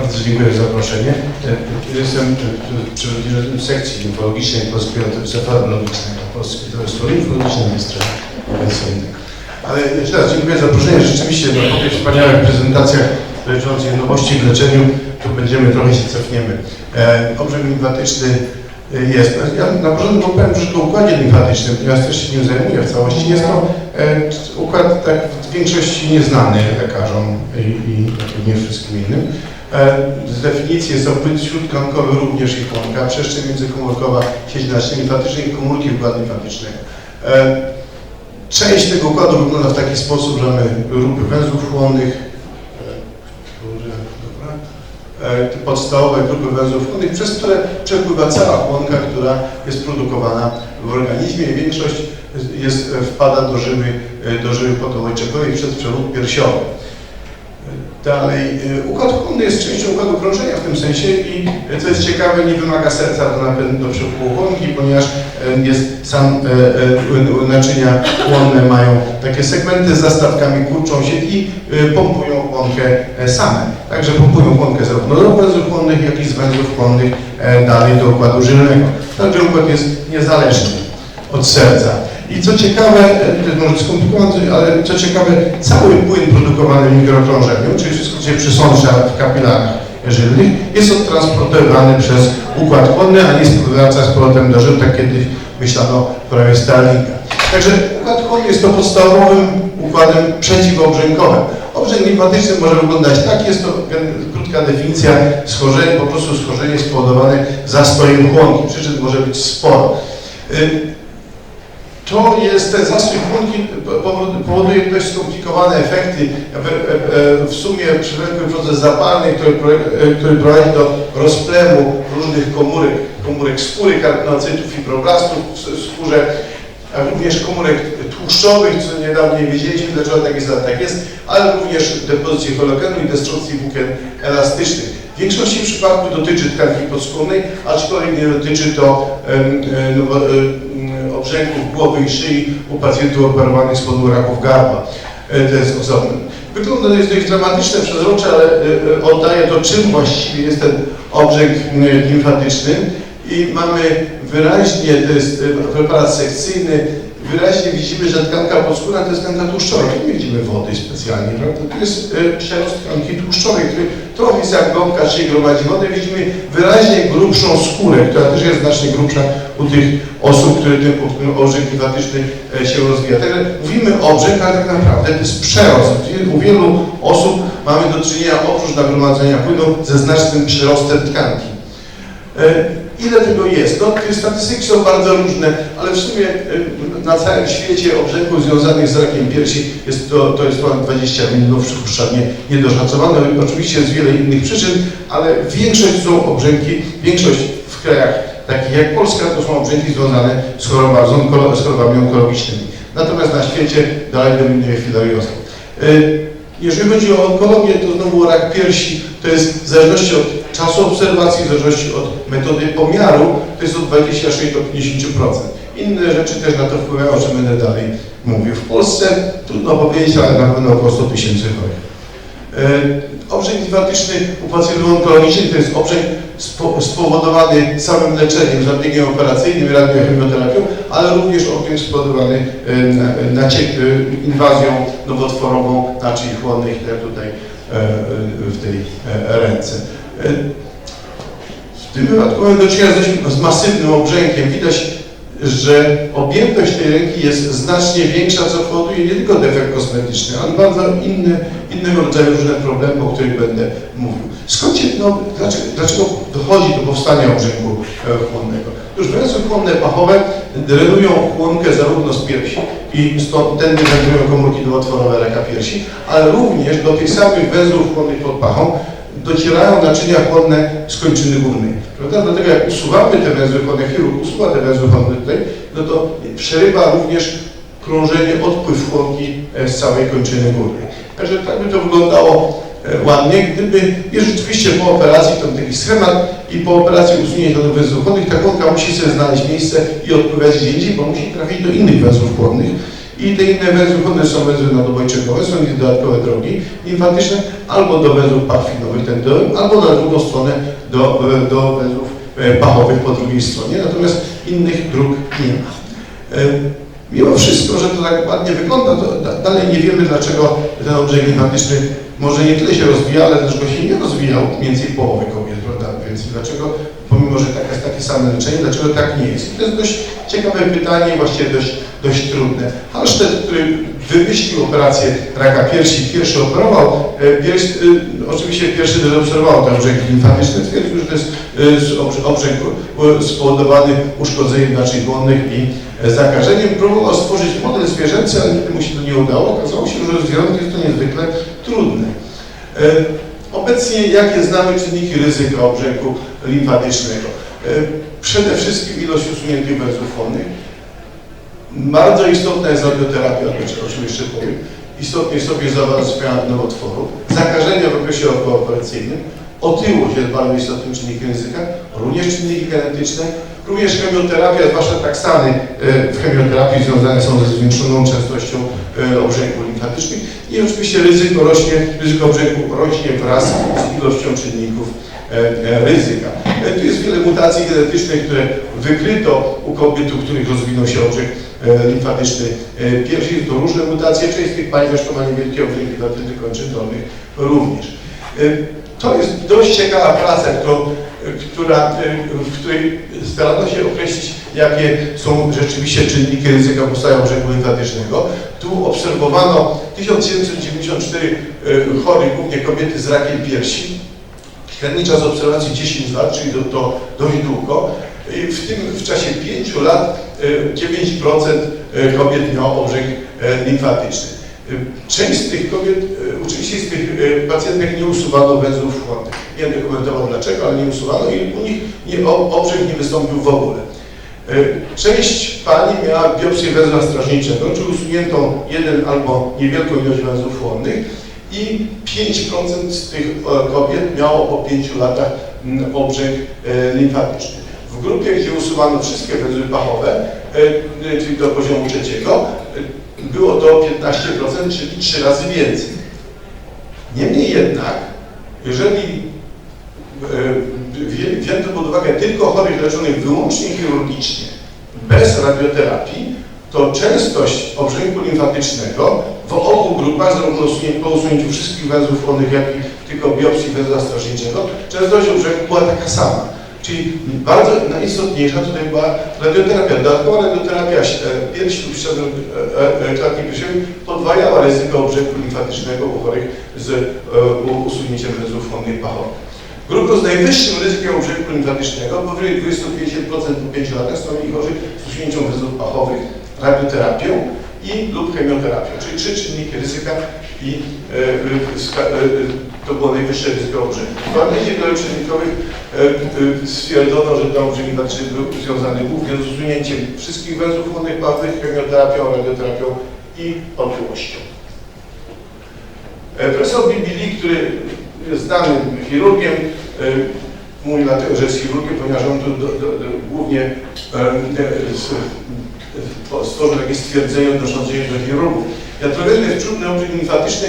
Bardzo dziękuję za zaproszenie. E, Jestem e, przewodniczącym sekcji limfologicznej Polskiego Towarzystwa Farmakologicznego, Polskiego Limfologicznego Ministra Pensyjnego. Ale jeszcze raz dziękuję za zaproszenie. Rzeczywiście no, po tych wspaniałych prezentacjach dotyczących nowości w leczeniu, tu będziemy, trochę się cofniemy. E, obrzęk limfatyczny e, jest. Ja na początku powiem troszkę o układzie limfatycznym, ponieważ też się nim zajmuję w całości. Jest to e, układ tak w większości nieznany lekarzom i, i nie wszystkim innym. E, Z definicji jest to płyn śródkomórkowy, również i komórka, przestrzeń międzykomórkowa, sieć naczyń limfatycznych i komórki układu limfatycznego. E, Część tego układu wygląda w taki sposób, że mamy grupy węzłów chłonnych, e, podstawowe grupy węzłów chłonnych, przez które przepływa cała chłonka, która jest produkowana w organizmie większość jest, wpada do żyły, do żyły potołajczekowej przez przewód piersiowy. Dalej, y, układ chłonny jest częścią układu krążenia w tym sensie i y, co jest ciekawe, nie wymaga serca do napędu do przepływu chłonki, ponieważ y, jest sam naczynia chłonne mają takie segmenty z zastawkami, kurczą się i pompują chłonkę e, same. Także pompują chłonkę zarówno do węzłów chłonnych, jak i z węzłów chłonnych e, dalej do układu żylnego. Także układ jest niezależny od serca. I co ciekawe, e, może skomplikowane, ale co ciekawe, cały płyn produkowany w mikrokrążeniu, czyli wszystko, co się przysącza w kapilarach żylnych, jest odtransportowany przez układ chłonny, a nie wraca z powrotem do żył, tak kiedyś myślano w prawie Starlinga. Także układ chłonny jest to podstawowym układem przeciwobrzękowym. Obrzęk limfatyczny może wyglądać tak, jest to krótka definicja schorzenia, po prostu schorzenie spowodowane zastojem chłonki. Przyczyn może być sporo. To jest ten chłonki powo- powoduje dość skomplikowane efekty. W, e, w sumie przewlekły proces zapalny, który, e, który prowadzi do rozplewu różnych komórek, komórek skóry, kartinocytów, fibroblastów w skórze, również komórek tłuszczowych, co niedawno nie wiedzieliśmy, dlaczego tak jest, tak jest, ale również depozycji kolagenu i destrukcji włókien elastycznych. W większości przypadków dotyczy tkanki podskórnej, aczkolwiek nie dotyczy to e, e, obrzęków głowy i szyi u pacjentów operowanych z powodu raków gardła. E, To jest osobne. Wygląda to jest dość dramatyczne przezrocze, ale e, e, oddaje to, czym właściwie jest ten obrzęk limfatyczny. I mamy wyraźnie, to jest preparat sekcyjny, wyraźnie widzimy, że tkanka podskórna to jest tkanka tłuszczowa. Tu nie widzimy wody specjalnie, prawda? Tu jest e, przerost tkanki tłuszczowej, który trochę jest jak gąbka, czyli gromadzi wodę. Widzimy wyraźnie grubszą skórę, która też jest znacznie grubsza u tych osób, które ten obrzęk limfatyczny e, się rozwija. Także mówimy obrzęk, ale tak naprawdę to jest przerost. U wielu osób mamy do czynienia oprócz nagromadzenia płynu ze znacznym przyrostem tkanki. Ile tego jest? No, te statystyki są bardzo różne, ale w sumie e, na całym świecie obrzęków związanych z rakiem piersi jest to, to jest ponad 20 milionów przypuszczalnie niedoszacowane. Oczywiście jest wiele innych przyczyn, ale większość są obrzęki, większość w krajach takich jak Polska to są obrzęki związane z, chorobami, z, chorobami onkologicznymi. Natomiast na świecie dalej dominuje filariozę. E, jeżeli chodzi o onkologię, to znowu rak piersi to jest w zależności od czasu obserwacji, w zależności od metody pomiaru, to jest od 26 do 50%. Inne rzeczy też na to wpływają, o czym będę dalej mówił. W Polsce trudno powiedzieć, ale na pewno około 100 tysięcy chorych. E, Obrzęk limfatyczny u pacjentów onkologicznych to jest obrzęk spo, spowodowany samym leczeniem, zabiegiem operacyjnym, radiochemioterapią, ale również obrzęk spowodowany e, na- e, inwazją nowotworową naczyń chłonnych, jak tutaj w tej ręce. W tym wypadku mamy do czynienia z masywnym obrzękiem. Widać, że objętość tej ręki jest znacznie większa, co powoduje nie tylko defekt kosmetyczny, ale bardzo inne, innego rodzaju różne problemy, o których będę mówił. Skąd się, no, dlaczego, dlaczego dochodzi do powstania obrzęku e, chłonnego? Otóż węzły chłonne pachowe drenują chłonkę zarówno z piersi i stąd tędy wędrują komórki nowotworowe raka piersi, ale również do tych samych węzłów chłonnych pod pachą docierają naczynia chłonne z kończyny górnej. Prawda? Dlatego jak usuwamy te węzły chłonne, chirurg usuwa te węzły chłonne tutaj, no to przerywa również krążenie, odpływ chłonki e, z całej kończyny górnej. Także tak by to wyglądało e, ładnie, gdyby jest rzeczywiście po operacji, tam taki schemat i po operacji usunięcia do węzłów chłonnych, ta chłonka musi sobie znaleźć miejsce i odpływać gdzie indziej, bo musi trafić do innych węzłów chłonnych. I te inne węzły chłonne są węzły nadobojczykowe, są ich dodatkowe drogi limfatyczne, albo do węzłów pachwinowych, ten do, albo na drugą stronę do, e, do węzłów e, pachowych po drugiej stronie, natomiast innych dróg nie ma. E, Mimo wszystko, że to tak ładnie wygląda, to da- dalej nie wiemy, dlaczego ten obrzeg limfatyczny może nie tyle się rozwija, ale dlaczego się nie rozwijał więcej połowy kobiet, prawda? Więc dlaczego, pomimo, że tak jest takie same leczenie, dlaczego tak nie jest? I to jest dość ciekawe pytanie właściwie dość, dość trudne. Halsztet, który wymyślił operację raka piersi, pierwszy operował, e, pierwszy, e, oczywiście pierwszy też obserwował ten obrzeg limfatyczny, twierdził, że to jest e, e, spowodowany uszkodzeniem naczyń błonnych i zakażeniem. Próbował stworzyć model zwierzęcy, ale nigdy mu się to nie udało. Okazało się, że zwierząt jest to niezwykle trudne. Obecnie jakie znamy czynniki ryzyka obrzęku limfatycznego? Przede wszystkim ilość usuniętych węzłów chłonnych. Bardzo istotna jest radioterapia, o czym- jeszcze powiem. Istotnie sobie zaawansowania nowotworu, zakażenia w okresie okooperacyjnym, otyłość jest bardzo istotnym czynnikiem ryzyka, również czynniki genetyczne, również chemioterapia, zwłaszcza taksany e, w chemioterapii związane są ze zwiększoną częstością e, obrzęków limfatycznych i oczywiście ryzyko rośnie, ryzyko obrzęku rośnie wraz z ilością czynników ryzyka. E, Tu jest wiele mutacji genetycznych, które wykryto u kobiet, u których rozwinął się e, limfatyczny e, piersi. To różne mutacje, część z tych pań zresztą ma niewielkie obrzęki dotyczy kończyn dolnych również. E, To jest dość ciekawa praca, którą, e, która, e, w której starano się określić, jakie są rzeczywiście czynniki ryzyka powstania obrzęku limfatycznego. Tu obserwowano 1794 e, chorych, głównie kobiety z rakiem piersi. Średni czas obserwacji 10 lat, czyli to dość długo. I w tym w czasie 5 lat e, 9% e, kobiet miało obrzęk e, limfatyczny. E, Część z tych kobiet, e, oczywiście z tych e, pacjentek nie usuwano węzłów chłonnych. Nie będę komentował dlaczego, ale nie usuwano i u nich nie, o- obrzęk nie wystąpił w ogóle. E, Część pani miała biopsję węzła strażniczego, czyli usuniętą jeden albo niewielką ilość węzłów chłonnych i 5% z tych e, kobiet miało po 5 latach mm, obrzęk e, limfatyczny. W grupie, gdzie usuwano wszystkie węzły pachowe, e, czyli do poziomu trzeciego, było to 15%, czyli 3 razy więcej. Niemniej jednak, jeżeli wzię- wzięto pod uwagę tylko chorych leczonych wyłącznie chirurgicznie, bez radioterapii, to częstość obrzęku limfatycznego w obu grupach, zarówno po usunięciu wszystkich węzłów chłonnych, jak i tylko biopsji węzła strażniczego, częstość obrzęku była taka sama. Czyli bardzo najistotniejsza tutaj była radioterapia. Dodatkowa radioterapia e, piersi lub ściany e, e, klatki piersiowej podwajała ryzyko obrzęku limfatycznego u chorych z usunięciem węzłów chłonnych pachowych. Grupą z najwyższym ryzykiem obrzęku limfatycznego, powyżej 25% po 5 latach, stanowili chorzy z usunięciem węzłów pachowych radioterapią i lub chemioterapią, czyli trzy czynniki ryzyka i e, e, e, to było najwyższe ryzyko obrzęku. W analizie wieloczynnikowych stwierdzono, że ten obrzęk limfatyczny był związany głównie z usunięciem wszystkich węzłów chłonnych pachowych, chemioterapią, radioterapią i otyłością. Profesor Bibili, który jest znanym chirurgiem, mówi dlatego, że jest chirurgiem, ponieważ on tu do, do, do, głównie stworzył takie stwierdzenie się do chirurgów. Jatrogenne wczółny obrzęk limfatyczny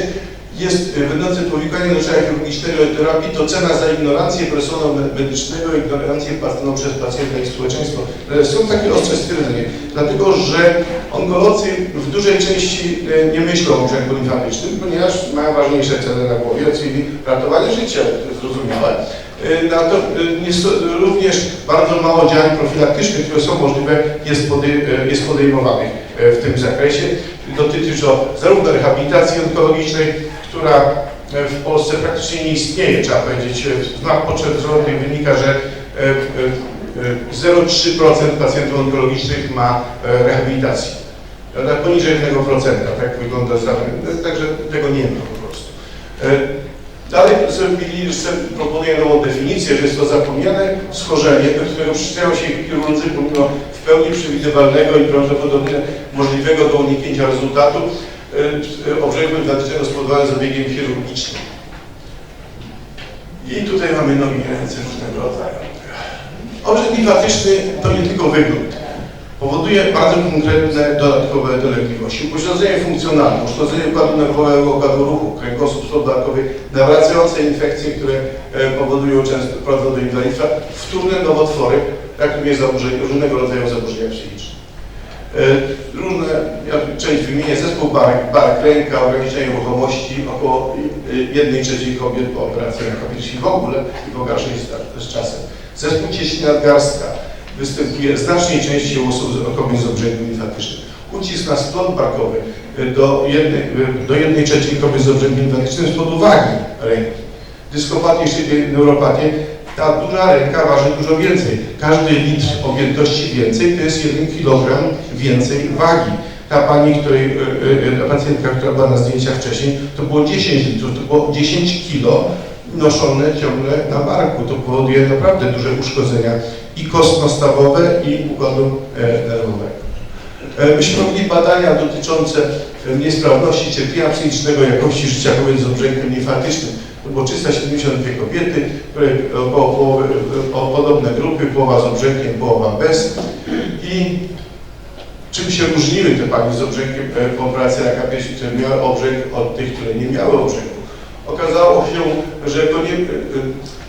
jest będący powikłaniem naczynia chirurgicznego i terapii, to cena za ignorancję personelu me- medycznego, ignorancję płatzoną przez pacjenta i społeczeństwo. E, Są takie ostre stwierdzenie, dlatego że onkolodzy w dużej części e, nie myślą o obrzęku limfatycznym, ponieważ mają ważniejsze cele na głowie, czyli ratowanie życia, zrozumiałe. E, Na to jest również bardzo mało działań profilaktycznych, które są możliwe, jest, podej- e, jest podejmowanych w tym zakresie. Dotyczy to zarówno rehabilitacji onkologicznej, która w Polsce praktycznie nie istnieje, trzeba powiedzieć. Map potrzeb zdrowotnych wynika, że e, e, e, 0,3% pacjentów onkologicznych ma rehabilitację. Poniżej 1%, tak wygląda. Także tego nie ma po prostu. Dalej Billy jeszcze proponuje nową definicję, że jest to zapomniane schorzenie, do którego przyczyniają się chirurdzy pomimo w pełni przewidywalnego i prawdopodobnie możliwego do uniknięcia rezultatu e, e, obrzęku limfatycznego spowodowanego zabiegiem chirurgicznym. I tutaj mamy nogi ręce różnego rodzaju. Obrzęk limfatyczny to nie tylko wygląd. Powoduje bardzo konkretne dodatkowe dolegliwości. Upośledzenie funkcjonalne, uszkodzenie układu nerwowego, układu ruchu, kręgosłup dodatkowy, nawracające infekcje, które e, powodują często, prowadzą do inwalidztwa, wtórne nowotwory, jak również zaburzenia, różnego rodzaju zaburzenia psychiczne. E, Różne, ja część wymienię, zespół barek, barek ręka, ograniczenie ruchomości, około e, jednej trzeciej kobiet po operacji ręka piersi w ogóle i pogorszenie z, z czasem. Zespół cieśni nadgarstka występuje znacznie częściej u osób kobiet z obrzęku limfatycznym. Ucisk na splot barkowy e, do jednej, e, do jednej trzeciej kobiet z obrzękiem limfatycznym z pod uwagi ręki. Dyskopatię, czyli neuropatię, ta duża ręka waży dużo więcej. Każdy litr objętości więcej to jest 1 kg więcej wagi. Ta pani, której, e, ta pacjentka, która była na zdjęciach wcześniej, to było 10 litrów, to było 10 kilo noszone ciągle na barku. To powoduje naprawdę duże uszkodzenia i kostno-stawowe i układu e, nerwowego. E, Myśmy robili badania dotyczące e, niesprawności cierpienia psychicznego, jakości życia kobiet z obrzękiem limfatycznym. To było 372 kobiety, około o podobne grupy, połowa z obrzękiem, połowa bez. I czym się różniły te pani z obrzękiem po operacji raka piersi, które miały obrzęk od tych, które nie miały obrzęku? Okazało się, że to nie,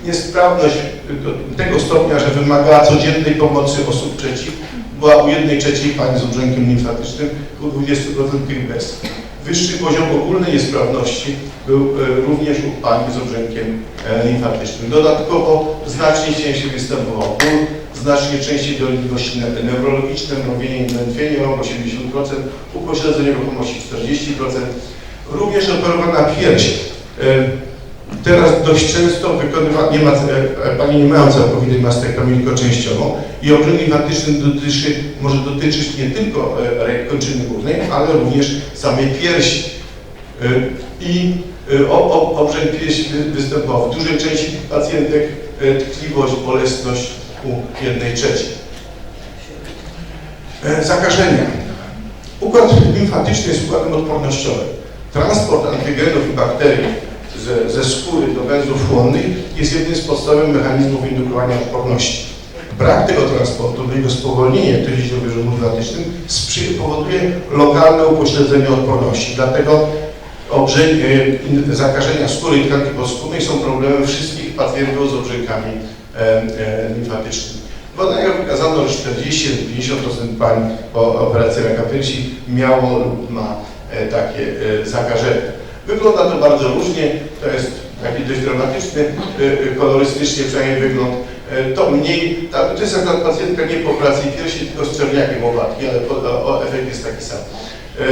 niesprawność do tego stopnia, że wymagała codziennej pomocy osób trzecich, była u jednej trzeciej pani z obrzękiem limfatycznym, u 20% tych bez. Wyższy poziom ogólnej niesprawności był e, również u pani z obrzękiem e, limfatycznym. Dodatkowo znacznie częściej występował ból, znacznie częściej dolegliwości ne- neurologiczne, mrowienie i drętwienie, rąk 80%, upośledzenie ruchomości 40%, również operowana pierś. Teraz dość często wykonywa, nie ma, e, e, Pani nie mają całkowitej mastektomii, tylko częściową i obrzęk limfatyczny dotyczy, może dotyczyć nie tylko e, kończyny górnej, ale również samej piersi. E, I obrzęk piersi wy- występował w dużej części pacjentek tkliwość, bolesność u jednej trzeciej. Zakażenia. Układ limfatyczny jest układem odpornościowym. Transport antygenów i bakterii ze, ze skóry do węzłów chłonnych jest jednym z podstawowych mechanizmów indukowania odporności. Brak tego transportu, jego spowolnienie, które idzie w limfatycznym, sprzyja- powoduje lokalne upośledzenie odporności. Dlatego obrzęk, in- zakażenia skóry i tkanki podskórnej są problemem wszystkich pacjentów z obrzękami e, e, limfatycznymi. W badaniach wykazano, że 40-50% pań po operacji raka piersi miało lub ma e, takie e, zakażenie. Wygląda to bardzo różnie, to jest taki dość dramatyczny, e, e, kolorystycznie przynajmniej wygląd. E, To mniej, ta, to jest akurat pacjentka nie po operacji piersi, tylko z czerniakiem owatki, ale po, o, efekt jest taki sam. E,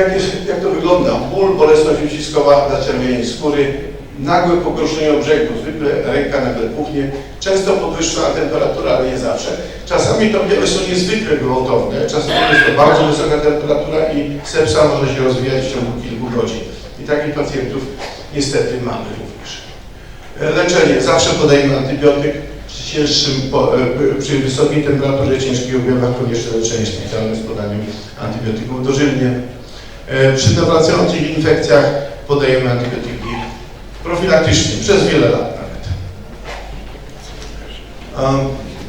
jak, jest, jak to wygląda? Ból, bolesność uciskowa, zaczerwienienie skóry, nagłe pogorszenie obrzęku, zwykle ręka nagle puchnie, często podwyższona temperatura, ale nie zawsze. Czasami to objawy są niezwykle gwałtowne, czasami jest to bardzo wysoka temperatura i sepsa może się rozwijać w ciągu kilku godzin. I takich pacjentów niestety mamy również. Leczenie. Zawsze podajemy antybiotyk. Przy cięższym, e, przy wysokiej temperaturze, ciężkich objawach konieczne leczenie szpitalne z podaniem antybiotyków dożylnie. E, Przy nawracających infekcjach podajemy antybiotyki profilaktycznie przez wiele lat nawet.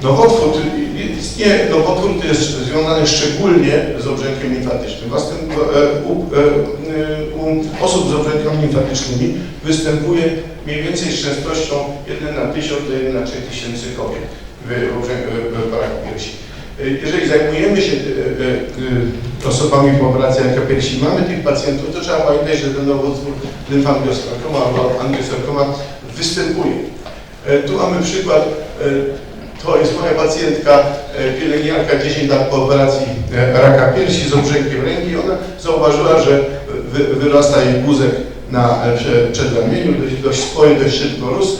Nowotwór, istnieje, nowotwór to jest związany szczególnie z obrzękiem limfatycznym. Wastęp, e, u, u osób z obrzękami limfatycznymi występuje mniej więcej z częstością 1 na 1000 do 1 na 3000 kobiet w, obrzę- w parach piersi. Y, Jeżeli zajmujemy się y, y, y, osobami po operacji raka piersi, mamy tych pacjentów, to trzeba pamiętać, że ten nowotwór lymfangiosarkoma albo angiosarkoma występuje. E, Tu mamy przykład, e, to jest moja pacjentka, e, pielęgniarka 10 lat po operacji e, raka piersi z obrzękiem ręki. Ona zauważyła, że wy, wyrasta jej guzek na e, prze- przedramieniu, dość, dość spory, dość szybko rósł.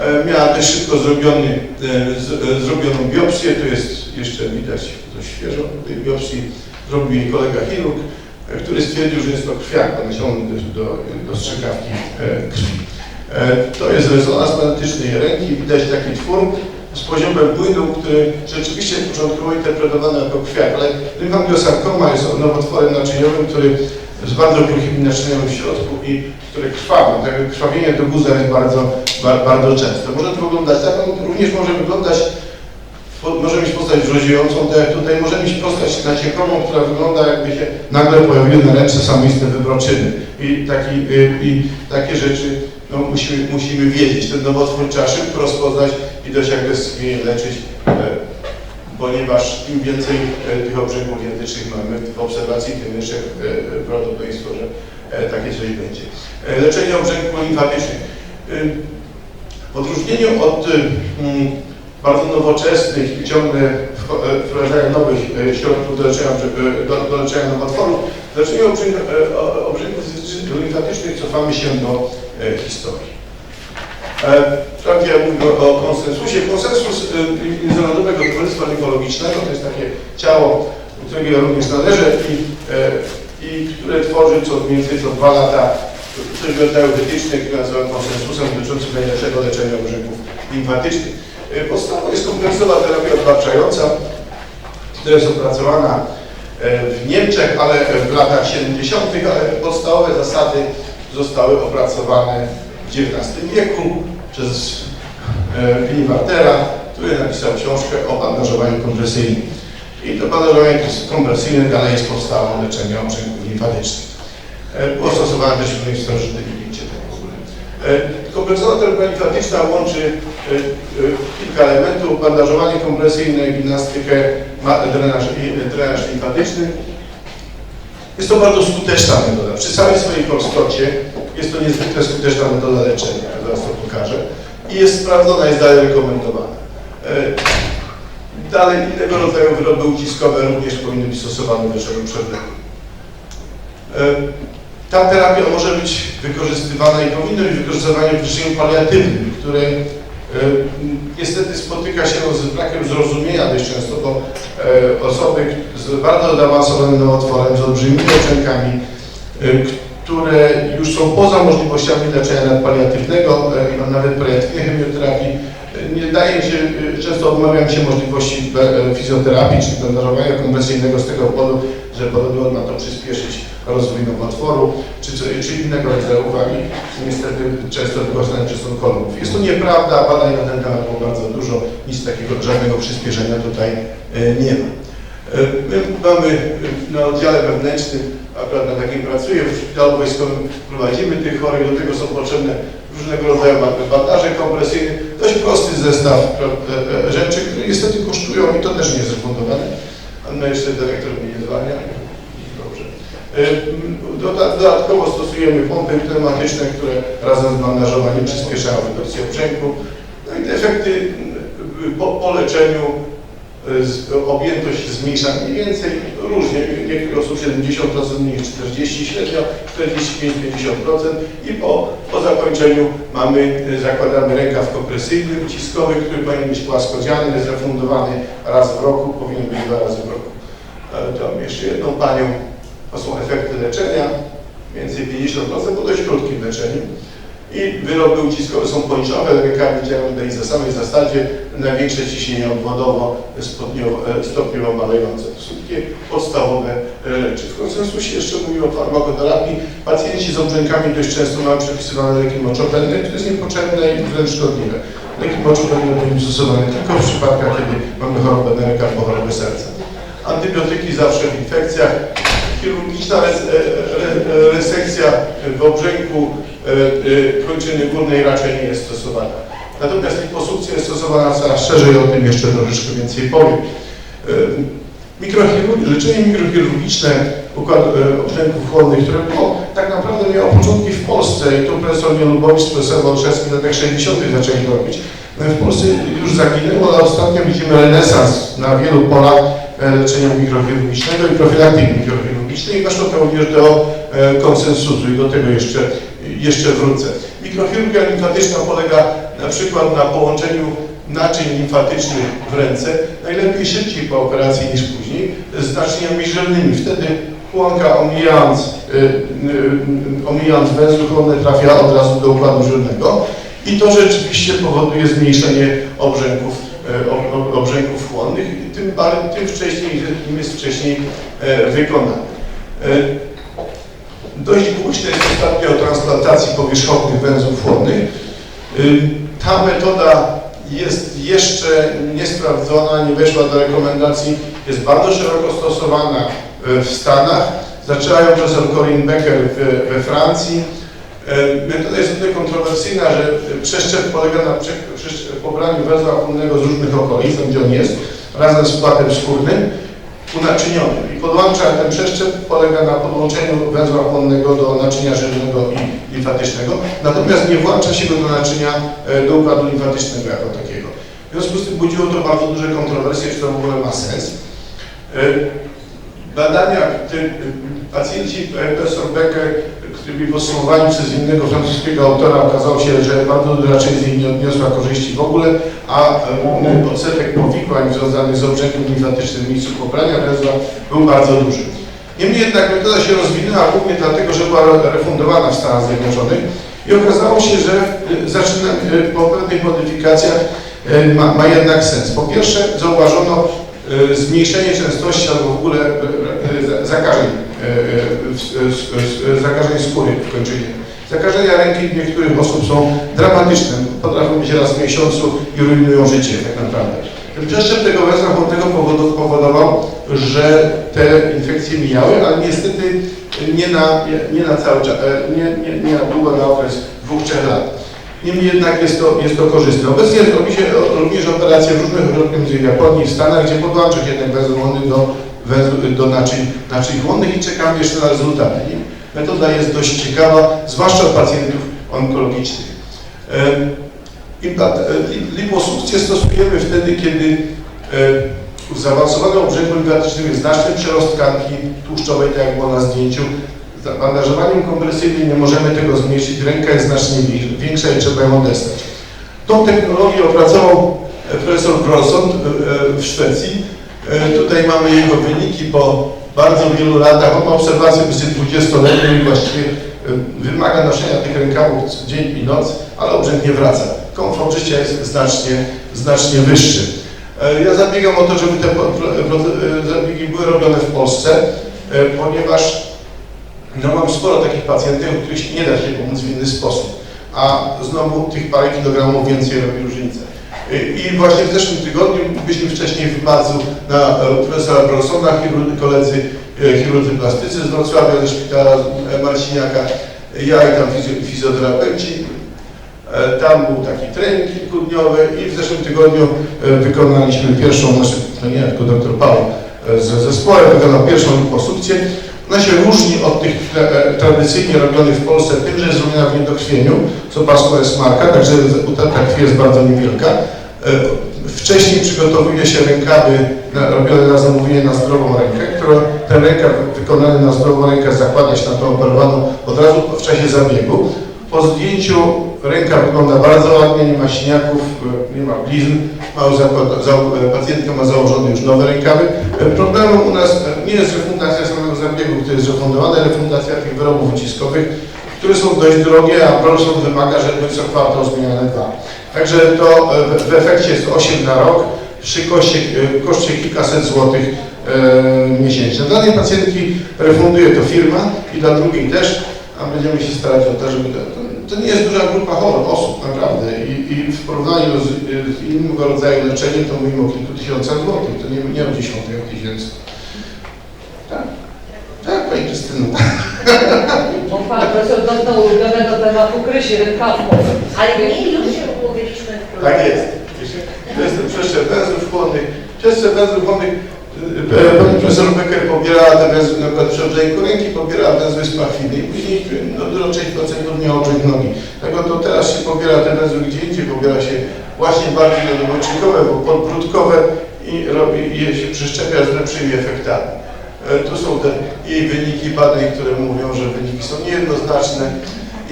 E, Miała dość szybko zrobiony, e, e, zrobioną biopsję, tu jest jeszcze widać dość świeżo, tej biopsji zrobił jej kolega chirurg, który stwierdził, że jest to krwiak ponesiony do, do, do strzykawki krwi. To jest rezonans magnetyczny jej ręki, widać taki twór z poziomem płynu, który rzeczywiście początkowo interpretowany jako krwiak, ale lymfangiosarkoma jest nowotworem naczyniowym, który z bardzo kruchymi naczyniami w środku i które krwawią. Takie krwawienie do guza jest bardzo, ba- bardzo częste. Może to wyglądać tak, on również może wyglądać może mieć postać wrzodziejącą, tak jak tutaj, może mieć postać naciekową, która wygląda jakby się nagle pojawiły na ręce samoistne wybroczyny. I, taki, y, I takie rzeczy no, musimy, musimy wiedzieć. Ten nowotwór trzeba szybko rozpoznać i dość agresywnie leczyć, e, ponieważ im więcej e, tych obrzęków jędycznych mamy w obserwacji, tym większe e, prawdopodobieństwo, że e, takie coś będzie. Leczenie obrzęków limfatycznych. W odróżnieniu od mm, bardzo nowoczesnych i ciągle wprowadzają nowych środków do leczenia, do, do leczenia nowotworów, w leczeniu obrzęków limfatycznych cofamy się do historii. Wprawdzie ja mówię o, konsensusie. Konsensus e, Międzynarodowego Towarzystwa Limfologicznego to jest takie ciało, do którego ja również należę i, e, i które tworzy co mniej więcej co dwa lata coś w rodzaju wytycznych, które nazywam konsensusem dotyczącym najlepszego leczenia obrzęków limfatycznych. E, Podstawą jest kompleksowa terapia odbarczająca, która jest opracowana e, w Niemczech, ale w latach 70., ale podstawowe zasady zostały opracowane XIX wieku przez e, Willi Wartera, który napisał książkę o bandażowaniu kompresyjnym. I to bandażowanie kompresyjne dalej jest podstawą leczenia obrzęków limfatycznych. E, Było stosowane też w innych starożytnych Egipcie tak w ogóle. E, Kompleksowa terapia limfatyczna łączy e, e, kilka elementów, bandażowanie kompresyjne, gimnastykę, drenaż, drenaż limfatyczny. Jest to bardzo skuteczna metoda. Przy całej swojej prostocie jest to niezwykle skuteczna metoda leczenia, zaraz to pokażę. I jest sprawdzona, jest dalej rekomendowana. E, Dalej innego rodzaju wyroby uciskowe również powinny być stosowane w leczeniu przewlekłym. E, Ta terapia może być wykorzystywana i powinna być wykorzystywana w leczeniu paliatywnym, które e, niestety spotyka się z brakiem zrozumienia dość często, bo e, osoby z bardzo zaawansowanym nowotworem, z olbrzymimi obrzękami, e, które już są poza możliwościami leczenia paliatywnego, e, nawet paliatywnej chemioterapii, e, nie daje się, e, często odmawiam się możliwości fizjoterapii czy bandażowania kompresyjnego z tego powodu, że podobno ma to przyspieszyć rozwój nowotworu czy, czy innego rodzaju uwagi. Niestety często wygłaszane przez onkologów. Jest to nieprawda, badań na ten temat było bardzo dużo, nic takiego, żadnego przyspieszenia tutaj nie ma. My mamy na oddziale wewnętrznym, akurat na takim pracuję, w szpitalu wojskowym prowadzimy tych chorych, do tego są potrzebne różnego rodzaju ba- bandaże kompresyjne, dość prosty zestaw e, e, rzeczy, które niestety kosztują i to też nie jest refundowane. A jeszcze dyrektor mnie nie zwalnia. Dobrze. E, doda- Dodatkowo stosujemy pompy pneumatyczne, które razem z bandażowaniem przyspieszają redukcję obrzęku. No i te efekty po, po leczeniu objętość zmniejsza mniej więcej, różnie, niektórych osób 70%, mniej 40%, średnio 45-50% i po, po zakończeniu mamy, e, zakładamy rękaw kompresyjny, uciskowy, który powinien być płaskodziany, jest refundowany raz w roku, powinien być dwa razy w roku. E, To mam jeszcze jedną panią, to są efekty leczenia, więcej 50% po dość krótkim leczeniu. I wyroby uciskowe są pończowe, rękawy działają na tej samej zasadzie, największe ciśnienie obwodowo stopniowo, e, malejące. To są takie podstawowe e, rzeczy. W konsensusie jeszcze mówimy o farmakoterapii. Pacjenci z obrzękami dość często mają przepisywane leki moczopędne, to jest niepotrzebne i wręcz szkodliwe. Leki moczopędne być stosowane tylko w przypadkach, kiedy mamy chorobę nerka albo chorobę serca. Antybiotyki zawsze w infekcjach. Chirurgiczna res, e, re, resekcja w obrzęku e, e, kończyny górnej raczej nie jest stosowana. Natomiast liposukcja jest stosowana coraz szerzej, o tym jeszcze troszeczkę więcej powiem. E, Mikrochirurg, leczenie mikrochirurgiczne układu e, obrzęków chłonnych, które było, tak naprawdę miało początki w Polsce i tu profesor Mielubowicz, profesor Olszewski w latach 60. zaczęli robić. No w Polsce już zaginęło, ale ostatnio widzimy renesans na wielu polach e, leczenia mikrochirurgicznego i profilaktyki mikrochirurgicznej i weszło to również do konsensusu i do tego jeszcze, jeszcze wrócę. Mikrochirurgia limfatyczna polega na przykład na połączeniu naczyń limfatycznych w ręce, najlepiej szybciej po operacji niż później, z naczyniami żylnymi. Wtedy chłonka omijając, y, y, y, omijając węzły chłonne trafia od razu do układu żylnego i to rzeczywiście powoduje zmniejszenie obrzęków, ob- ob- obrzęków chłonnych, i tym, tym wcześniej, im jest wcześniej e, wykonany. E, Dość głośno jest ostatnio o transplantacji powierzchownych węzłów chłonnych. Y, Ta metoda jest jeszcze niesprawdzona, nie weszła do rekomendacji, jest bardzo szeroko stosowana e, w Stanach. Zaczęła ją profesor Corinne Becker we Francji. E, Metoda jest tyle kontrowersyjna, że przeszczep polega na pobraniu węzła chłonnego z różnych okolic, tam gdzie on jest, razem z płatem skórnym, unaczynionym. I podłącza ten przeszczep polega na podłączeniu węzła chłonnego do naczynia żylnego i limfatycznego, natomiast nie włącza się go do naczynia, e, do układu limfatycznego jako takiego. W związku z tym budziło to bardzo duże kontrowersje, czy to w ogóle ma sens. E, Badania, te, e, pacjenci, profesor Becker, który w podsumowaniu przez innego francuskiego autora okazało się, że bardzo raczej z niej nie odniosła korzyści w ogóle, a e, odsetek powikłań związanych z obrzękiem limfatycznym w miejscu pobrania węzła był bardzo duży. Niemniej jednak metoda się rozwinęła głównie dlatego, że była refundowana w Stanach Zjednoczonych i okazało się, że e, zaczyna po pewnych modyfikacjach ma, ma jednak sens. Po pierwsze zauważono zmniejszenie częstości albo w ogóle e, e, zakażeń, e, e, zakażeń skóry w kończynie. Zakażenia ręki niektórych osób są dramatyczne, potrafią być raz w miesiącu i rujnują życie tak naprawdę. Przeszczep tego węzła chłonnego powodu- powodował, że te infekcje mijały, ale niestety nie na, nie na cały czas, e, nie, nie, nie na długo, na okres dwóch, trzech lat. Niemniej jednak jest to, jest to korzystne. Obecnie robi się również operacje w różnych ośrodkach w Japonii, w Stanach, gdzie podłącza się jednak węzeł chłonny do, do naczyń, naczyń chłonnych i czekamy jeszcze na rezultaty. Metoda jest dość ciekawa, zwłaszcza u pacjentów onkologicznych. E, li- Liposukcję stosujemy wtedy, kiedy e, w zaawansowanym obrzęku limfatycznym jest znaczny przerost tkanki tłuszczowej, tak jak było na zdjęciu. Bandażowaniem kompresyjnym nie możemy tego zmniejszyć, ręka jest znacznie wi- większa i trzeba ją odestać. Tą technologię opracował e, profesor Bronsson e, e, w Szwecji. Tutaj mamy jego wyniki po bardzo wielu latach. On ma obserwację dosyć 20-letnią i właściwie wymaga noszenia tych rękawów dzień i noc, ale obrzęk nie wraca. Komfort życia jest znacznie, znacznie wyższy. Ja zabiegam o to, żeby te zabiegi były robione w Polsce, ponieważ no mam sporo takich pacjentów, u których nie da się pomóc w inny sposób, a znowu tych parę kilogramów więcej robi różnicę. I- właśnie w zeszłym tygodniu byliśmy wcześniej w marcu na profesora Bronsona, koledzy e, chirurdzy plastycy z Wrocławia, ze szpitala e, Marciniaka, ja i tam fizjo- fizjoterapeuci. E, Tam był taki trening kilkudniowy i w zeszłym tygodniu wykonaliśmy pierwszą, znaczy, nie, tylko dr Paweł z zespołem wykonał pierwszą liposukcję. Ona się różni od tych e, tradycyjnie robionych w Polsce tym, że jest robiona w niedokrwieniu, co pasło jest marka, także utrata krwi jest bardzo niewielka. E, Wcześniej przygotowuje się rękawy robione na zamówienie na zdrową rękę, które ten rękaw wykonany na zdrową rękę zakłada się na tą operowaną od razu w czasie zabiegu. Po zdjęciu ręka wygląda bardzo ładnie, nie ma siniaków, e, nie ma blizn, ma już zakład- za, pacjentka ma założone już nowe rękawy. E, Problemem u nas e, nie jest refundacja samego zabiegu, który jest refundowany, refundacja tych wyrobów uciskowych, które są dość drogie, a Brolson wymaga, żeby co kwartał zmieniane dwa. Także to w, efekcie jest 8 na rok przy koszcie, koszcie kilkaset złotych e, miesięcznie. Dla tej pacjentki refunduje to firma i dla drugiej też, a będziemy się starać o to, żeby to, to, to nie jest duża grupa chorób, osób naprawdę i, i w porównaniu z, z innego rodzaju leczeniem to mówimy o kilku tysiącach złotych, to nie, nie o dziesiątkach tysięcy. Tak, tak Pani Krystyno. Bo pan profesor dotknął ulubionego tematu krysi rękawką. Ale mniej ludzie mówiliśmy w Tak jest. To jest ten przeszczep węzłów chłonnych. Przeszczep węzłów chłonnych, pani profesor Becker pobierała te węzły, przykład przy obrzęku ręki pobierała węzły z pachwiny i później no, dużo część pacjentów miała obrzęk nogi. Tego to teraz się pobiera te węzły gdzie indziej, pobiera się właśnie bardziej nadomoczynkowe, bo podbródkowe i robi je się przyszczepia z lepszymi efektami. E, Tu są te jej wyniki badań, które mówią, że wyniki są niejednoznaczne.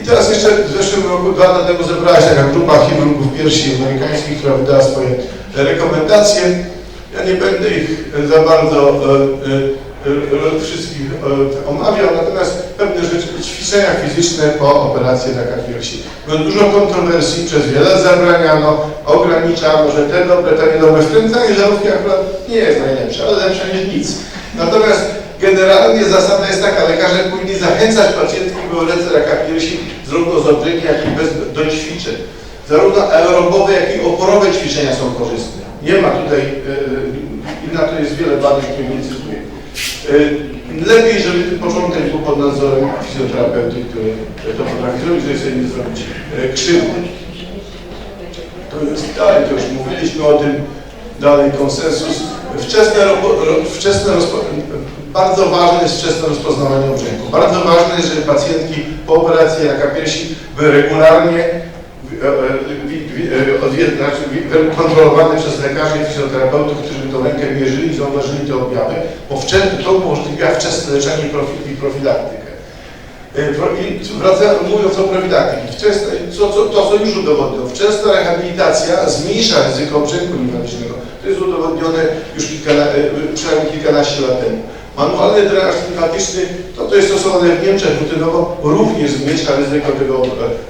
I teraz jeszcze w zeszłym roku, dwa lata temu zebrała się taka grupa chirurgów piersi amerykańskich, która wydała swoje rekomendacje. Ja nie będę ich za bardzo e, e, e, wszystkich e, omawiał, natomiast pewne rzeczy, ćwiczenia fizyczne po operacji raka piersi. Było dużo kontrowersji, przez wiele zabraniano, ograniczano, że te dobre, te niedobre. Wkręcanie żarówki akurat nie jest najlepsze, ale lepsze niż nic. Natomiast generalnie zasada jest taka, lekarze powinni zachęcać pacjentów do lecę raka piersi zarówno z odwyki, jak i bez do ćwiczeń. Zarówno aerobowe, jak i oporowe ćwiczenia są korzystne. Nie ma tutaj, i na to jest wiele badań, które nie cytuję. E, Lepiej, żeby ten początek był pod nadzorem fizjoterapeuty, który to potrafi zrobić, żeby sobie nie zrobić e, krzywdy. To jest dalej, to już mówiliśmy o tym, dalej konsensus. Wczesne, wczesne bardzo ważne jest wczesne rozpoznawanie obrzęku. Bardzo ważne jest, żeby pacjentki po operacji jaka piersi były regularnie e, e, wi- wi- e, odwied- znaczy kontrolowane przez lekarzy i fizjoterapeutów, którzy tą rękę mierzyli i zauważyli te objawy, bo to umożliwia wczesne leczenie i profi- i profilaktykę. Pro- I wracając, mówiąc o profilaktyki, wczesne, co, co, to co już udowodniono, wczesna rehabilitacja zmniejsza ryzyko obrzęku limfatycznego. To jest udowodnione już kilkana, e, przynajmniej kilkanaście lat temu. Manualny drenaż limfatyczny, to, to jest stosowane w Niemczech rutynowo, również zmniejsza ryzyko tego,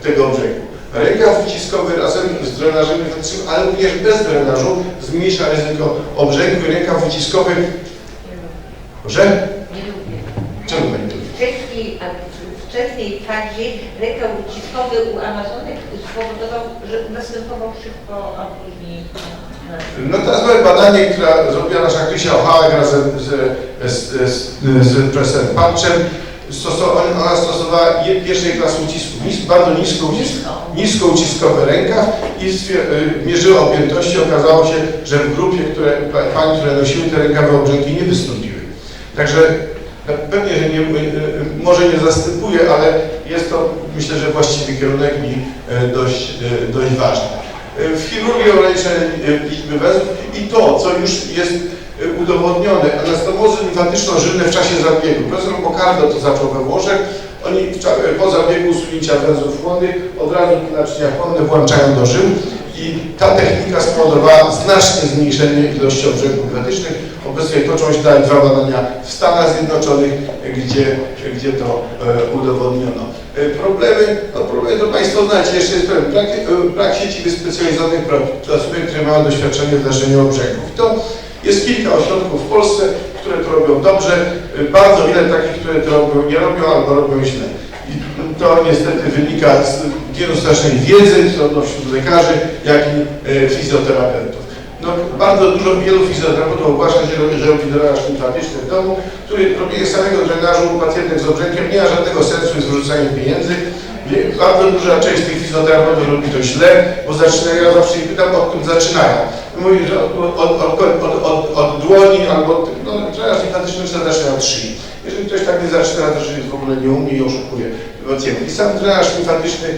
tego obrzęku. Rękaw wyciskowy razem z drenażem limfatycznym, ale również bez drenażu zmniejsza ryzyko obrzęku i rękaw wyciskowy, że? Nie lubię. Czemu pani Wcześniej, wczesnej fazie rekał uciskowy u Amazonek spowodował, że następował szybko, a później... No teraz mamy badanie, które zrobiła nasza Krysia Ochałek razem z, z, z, z profesorem Patczem. Ona stosowała pierwszej klasy ucisku, bardzo nisko, ucisk, Nisko. uciskowy rękaw i y, mierzyła objętości. Okazało się, że w grupie, które, pa- pań, które nosiły te rękawy obrzęki nie wystąpiły. Także no, pewnie, że nie, y, y, może nie zastępuje, ale jest to myślę, że właściwy kierunek i y, dość, y, dość ważny. W chirurgii ograniczone liczby węzłów i to, co już jest udowodnione, anastomozy limfatyczno-żylne w czasie zabiegu. Profesor Bocardo to zaczął we Włoszech. Oni cza- po zabiegu usunięcia węzłów chłonnych od razu naczynia chłonne włączają do żył i ta technika spowodowała znaczne zmniejszenie ilości obrzęków limfatycznych. Obecnie toczą się dalej dwa badania w Stanach Zjednoczonych, gdzie, gdzie to e, udowodniono. E, Problemy, no problemy to Państwo znacie, jeszcze jest problem. Brak, e, brak sieci wyspecjalizowanych placówek, które mają doświadczenie w leczeniu obrzęków. To jest kilka ośrodków w Polsce, które to robią dobrze, bardzo wiele takich, które to robią, nie robią albo robią źle. I to niestety wynika z niedostatecznej wiedzy, zarówno wśród lekarzy, jak i e, fizjoterapeutów. No, bardzo dużo, wielu fizjoterapeutów ogłasza, robi, że robi drenaż limfatyczny w domu, który robienie samego drenażu u pacjentek z obrzękiem nie ma żadnego sensu, jest wyrzucanie pieniędzy. Bardzo duża część tych fizjoterapeutów robi to źle, bo zaczynają, ja zawsze ich pytam, odkąd zaczynają. Mówi, że od, od, od, od, od, dłoni albo od, no, drenaż limfatyczny trzeba zaczyna od szyi. Jeżeli ktoś tak nie zaczyna, to jest w ogóle nie umie i oszukuje pacjentów. I sam drenaż limfatyczny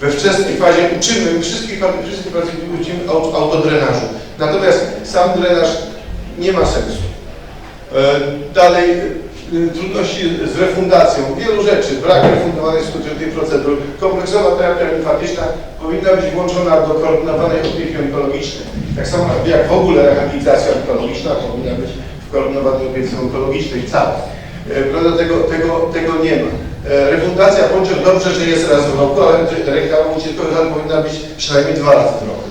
we wczesnej fazie uczymy, wszystkich, wszystkich pacjentów uczymy aut- autodrenażu. Natomiast sam drenaż nie ma sensu. E, Dalej e, trudności z refundacją, wielu rzeczy, brak refundowanych skutecznych procedur. Kompleksowa terapia limfatyczna powinna być włączona do koordynowanej opieki onkologicznej. Tak samo jak w ogóle rehabilitacja onkologiczna powinna być w koordynowanej opiece onkologicznej cała. E, Prawda, tego, tego, tego nie ma. E, Refundacja bądź dobrze, że jest raz w roku, ale reklama ucieczkowa powinna być przynajmniej dwa razy w roku.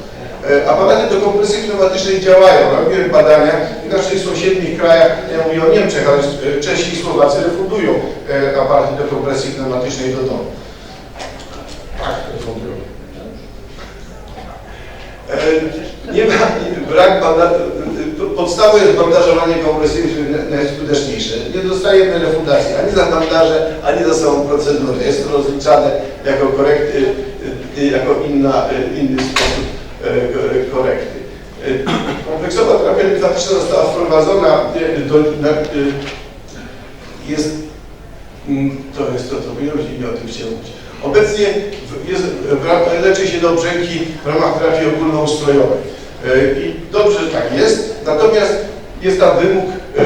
E, Aparaty do kompresji pneumatycznej działają, robiłem badania w naszych sąsiednich krajach, ja mówię o Niemczech, ale Czesi i Słowacy refundują aparaty do kompresji pneumatycznej do domu. Tak, refundują. Nie ma, brak banda, podstawą jest bandażowanie kompresyjne, najskuteczniejsze. Nie dostajemy refundacji ani za bandaże, ani za samą procedurę. Jest to rozliczane jako korekty, y, y, jako inna, y, inny sposób ko- korekty. Kompleksowa terapia limfatyczna została wprowadzona y, do, na, y, jest Mm, To jest to, co mówiłem, nie o tym chciałem mówić. Obecnie jest, leczy się do brzęki w ramach terapii ogólnoustrojowej. E, I dobrze, że tak jest, natomiast jest tam wymóg e,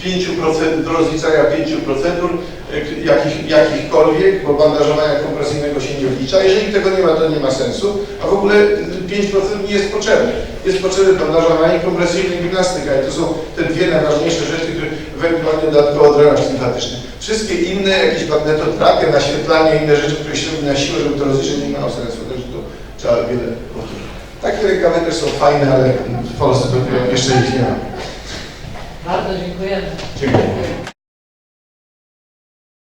5% do rozliczania 5 procedur e, jakich, jakichkolwiek, bo bandażowania kompresyjnego się nie wlicza. Jeżeli tego nie ma, to nie ma sensu, a w ogóle 5% nie jest potrzebne. Jest potrzebne bandażowanie kompresyjne i gimnastyka i to są te dwie najważniejsze rzeczy, które ewentualnie dodatkowo drenaż limfatyczny. Wszystkie inne, jakieś magnetoterapia, naświetlanie, inne rzeczy, które się robi na siłę, żeby to rozliczyć, nie ma sensu, także to trzeba wiele. Takie rękawy też są fajne, ale w Polsce jeszcze ich nie ma. Bardzo dziękujemy. Dziękuję.